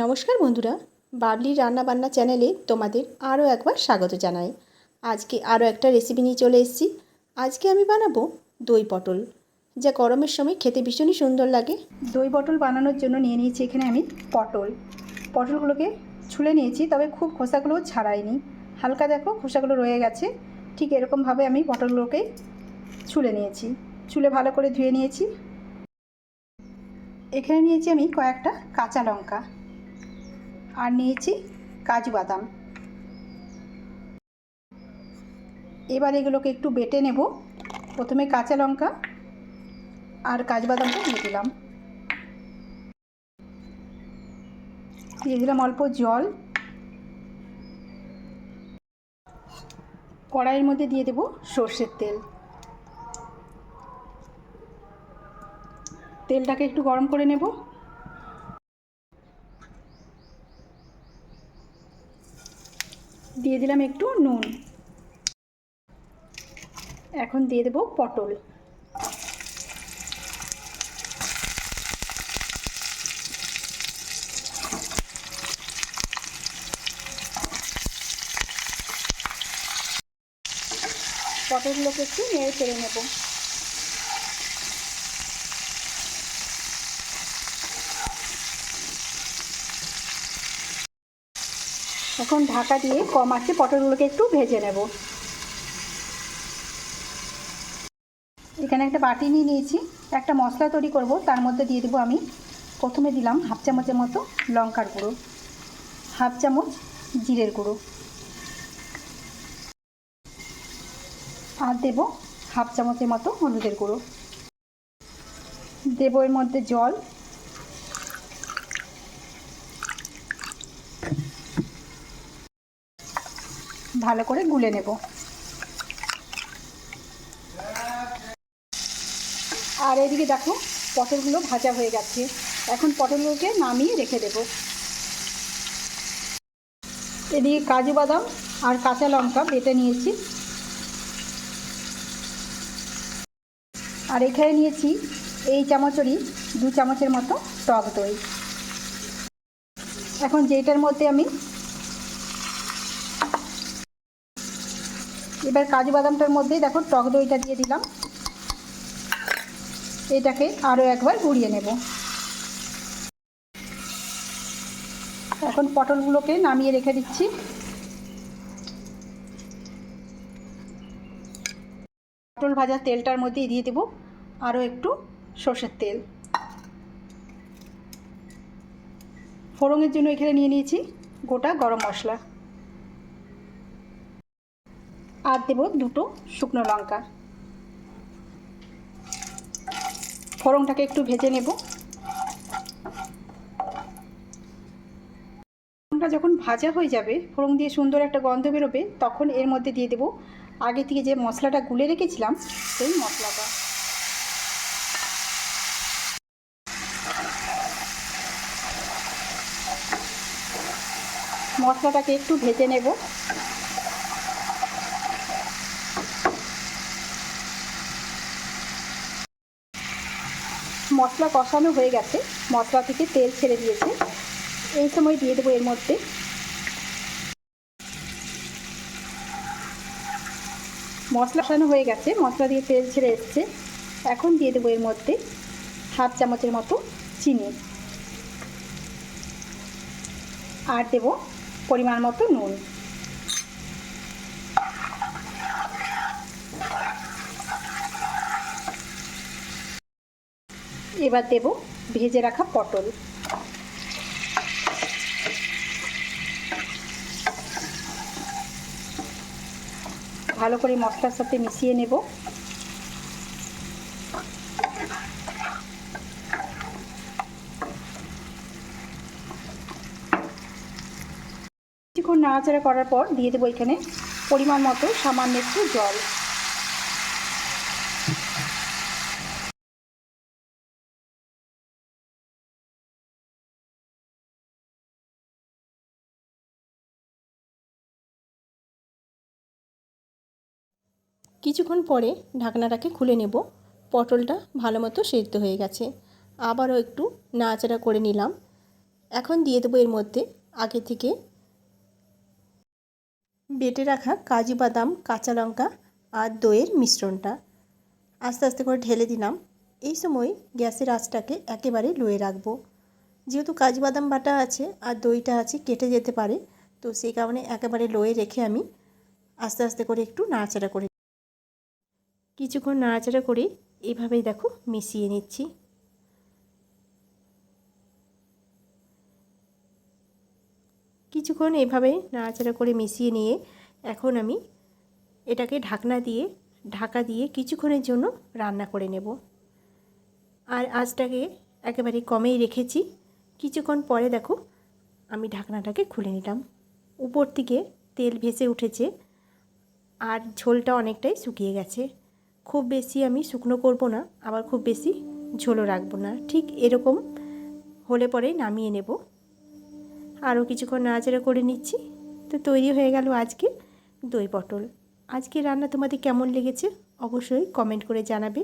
নমস্কার বন্ধুরা, বাবলি রান্নাবান্না চ্যানেলে তোমাদের আরও একবার স্বাগত জানাই। আজকে আরও একটা রেসিপি নিয়ে চলে এসেছি। আজকে আমি বানাবো দই পটল। যা গরমের সময় খেতে ভীষণই সুন্দর লাগে। দই পটল বানানোর জন্য নিয়ে নিয়েছি এখানে আমি পটল। পটলগুলোকে ছুলে নিয়েছি, তবে খুব খোসাগুলো ছাড়াইনি। হালকা দেখো, খোসাগুলো রয়ে গেছে। ঠিক এরকমভাবে আমি পটলগুলোকে ছুলে নিয়েছি। ছুলে ভালো করে ধুয়ে নিয়েছি। এখানে নিয়েছি আমি কয়েকটা কাঁচা লঙ্কা। আর নিয়েছি কাজু বাদাম। এবার এগুলোকে একটু বেটে নেব। প্রথমে কাঁচা লঙ্কা আর কাজু বাদামটা দিয়ে দিলাম। দিয়ে দিলাম অল্প জল। কড়াইয়ের মধ্যে দিয়ে দেব সর্ষের তেল। তেলটাকে একটু গরম করে নেব। দিয়ে দিলাম একটু নুন। এখন দিয়ে দেবো পটল। পটলগুলোকে একটু নেড়ে চেড়ে নেব। এখন ঢাকা দিয়ে কম আছে, পটলগুলোকে একটু ভেজে নেব। এখানে একটা বাটি নিয়ে নিয়েছি, একটা মশলা তৈরি করব, তার মধ্যে দিয়ে দেবো আমি, প্রথমে দিলাম হাফ চামচের মতো লঙ্কার গুঁড়ো, হাফ চামচ জিরের গুঁড়ো, আর দেব হাফ চামচের মতো হলুদের গুঁড়ো। দেবো এর মধ্যে জল ভালো করে গুলে নেব। আর এদিকে দেখো, পটলগুলো ভাজা হয়ে গেছে। এখন পটলগুলোকে নামিয়ে রেখে দেব। এদিকে কাজু বাদাম আর কাঁচা লঙ্কা বেটে নিয়েছি। আর এখানে নিয়েছি এই চামচেরই দু চামচের মতো টক দই। এখন যেটার মধ্যে আমি এবার কাজু বাদামটার মধ্যেই দেখো টক দইটা দিয়ে দিলাম। এটাকে আরও একবার গুঁড়িয়ে নেব। এখন পটলগুলোকে নামিয়ে রেখে দিচ্ছি। পটল ভাজা তেলটার মধ্যেই দিয়ে দেবো আরও একটু সর্ষের তেল। ফোড়নের জন্য এখানে নিয়ে নিয়েছি গোটা গরম মশলা। আর দেব দুটো শুকনো লঙ্কা। ফোড়নটাকে একটু ভেজে নেব। ফোড়নটা যখন ভাজা হয়ে যাবে, ফোড়ন দিয়ে সুন্দর একটা গন্ধ বেরোবে, তখন এর মধ্যে দিয়ে দেব আগে থেকে যে মশলাটা গুলে রেখেছিলাম, সেই মশলাটা। মশলাটাকে একটু ভেজে নেব। মশলা কষানো হয়ে গেছে। মশলা থেকে তেল ছেড়ে দিয়েছে। এই সময় দিয়ে দেবো এর মধ্যে। মশলা কষানো হয়ে গেছে। মশলা দিয়ে তেল ছেড়ে এসছে। এখন দিয়ে দেবো এর মধ্যে হাফ চামচের মতো চিনি। আর দেবো পরিমাণ মতো নুন। এবার দেব ভেজে রাখা পটল। ভালো করে মশলার সাথে মিশিয়ে নেব। কিছুক্ষণ নাড়াচাড়া করার পর দিয়ে দেবো এখানে পরিমাণ মতো সামান্য একটু জল। কিছুক্ষণ পরে ঢাকনাটাকে খুলে নেব। পটলটা ভালো মতো সেদ্ধ হয়ে গেছে। আবারও একটু নাড়াচাড়া করে নিলাম। এখন দিয়ে দেবো এর মধ্যে আগে থেকে বেটে রাখা কাজু বাদাম, কাঁচা লঙ্কা আর দইয়ের মিশ্রণটা। আস্তে আস্তে করে ঢেলে দিলাম। এই সময় গ্যাসের আঁচটাকে একেবারে লোয়ে রাখব। যেহেতু কাজু বাদাম বাটা আছে আর দইটা আছে, কেটে যেতে পারে, তো সেই কারণে একেবারে লোয়ে রেখে আমি আস্তে আস্তে করে একটু নাড়াচাড়া করে কিছুক্ষণ নাড়াচাড়া করে এভাবেই দেখো মিশিয়ে নিচ্ছি। কিছুক্ষণ এভাবে নাড়াচাড়া করে মিশিয়ে নিয়ে এখন আমি এটাকে ঢাকনা দিয়ে, ঢাকা দিয়ে কিছুক্ষণের জন্য রান্না করে নেব। আর আঁচটাকে একেবারে কমেই রেখেছি। কিছুক্ষণ পরে দেখো আমি ঢাকনাটাকে খুলে নিলাম। উপর থেকে তেল ভেসে উঠেছে আর ঝোলটা অনেকটাই শুকিয়ে গেছে। খুব বেশি আমি শুকনো করব না, আবার খুব বেশি ঝোলো রাখব না। ঠিক এরকম হলে পরে নামিয়ে নেব। আরও কিছুক্ষণ নাড়াচাড়া করে নিচ্ছি। তো তৈরি হয়ে গেল আজকে দই পটল। আজকে রান্না তোমাদের কেমন লেগেছে অবশ্যই কমেন্ট করে জানাবে।